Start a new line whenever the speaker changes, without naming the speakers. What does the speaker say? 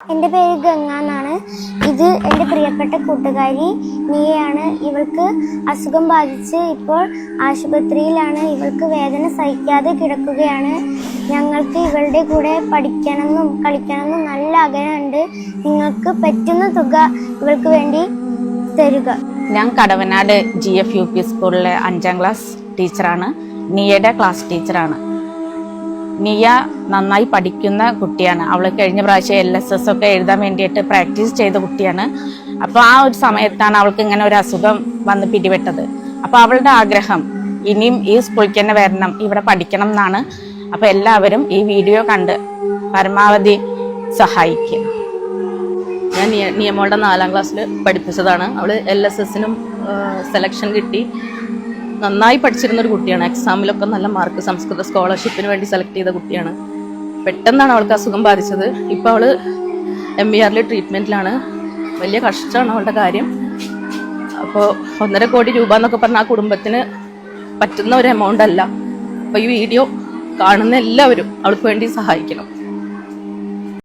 എന്റെ പേര് ഗംഗ എന്നാണ്. ഇത് എന്റെ പ്രിയപ്പെട്ട കൂട്ടുകാരി നീയാണ് ഇവൾക്ക് അസുഖം ബാധിച്ച് ഇപ്പോൾ ആശുപത്രിയിലാണ്. ഇവൾക്ക് വേദന സഹിക്കാതെ കിടക്കുകയാണ്. ഞങ്ങൾക്ക് ഇവളുടെ കൂടെ പഠിക്കണമെന്നും കളിക്കണമെന്നും നല്ല ആഗ്രഹമുണ്ട്. നിങ്ങൾക്ക് പറ്റുന്ന തുക ഇവൾക്ക് വേണ്ടി തരുക.
ഞാൻ Kadavanad G F U P സ്കൂളിലെ അഞ്ചാം ക്ലാസ് ടീച്ചറാണ് നീയുടെ ക്ലാസ് ടീച്ചറാണ് നിയ നന്നായി പഠിക്കുന്ന കുട്ടിയാണ്. അവൾ കഴിഞ്ഞ പ്രാവശ്യം എൽ എസ് എസ് ഒക്കെ എഴുതാൻ വേണ്ടിയിട്ട് പ്രാക്ടീസ് ചെയ്ത കുട്ടിയാണ്. അപ്പോൾ ആ ഒരു സമയത്താണ് അവൾക്ക് ഇങ്ങനെ ഒരു അസുഖം വന്ന് പിടിപെട്ടത്. അപ്പോൾ അവളുടെ ആഗ്രഹം ഇനിയും ഈ സ്കൂളിൽ തന്നെ വരണം ഇവിടെ പഠിക്കണം എന്നാണ്. അപ്പോൾ എല്ലാവരും ഈ വീഡിയോ കണ്ട് പരമാവധി സഹായിക്കുക.
ഞാൻ നിയ- നിയമോളുടെ നാലാം ക്ലാസ്സിൽ പഠിപ്പിച്ചതാണ്. അവൾ എൽ എസ് എസിനും സെലക്ഷൻ കിട്ടി. നന്നായി പഠിച്ചിരുന്ന ഒരു കുട്ടിയാണ്. എക്സാമിലൊക്കെ നല്ല മാർക്ക് സംസ്കൃത സ്കോളർഷിപ്പിന് വേണ്ടി സെലക്ട് ചെയ്ത കുട്ടിയാണ്. പെട്ടെന്നാണ് അവൾക്ക് അസുഖം ബാധിച്ചത്. ഇപ്പോൾ അവൾ എം ബി ആറിൽ ട്രീറ്റ്മെന്റിലാണ് വലിയ കഷ്ടമാണ് അവളുടെ കാര്യം. അപ്പോൾ ഒന്നര കോടി രൂപ എന്നൊക്കെ പറഞ്ഞാൽ ആ കുടുംബത്തിന് പറ്റുന്ന ഒരു എമൗണ്ട് അല്ല. അപ്പോൾ ഈ വീഡിയോ കാണുന്ന എല്ലാവരും അവൾക്ക് വേണ്ടി സഹായിക്കണം.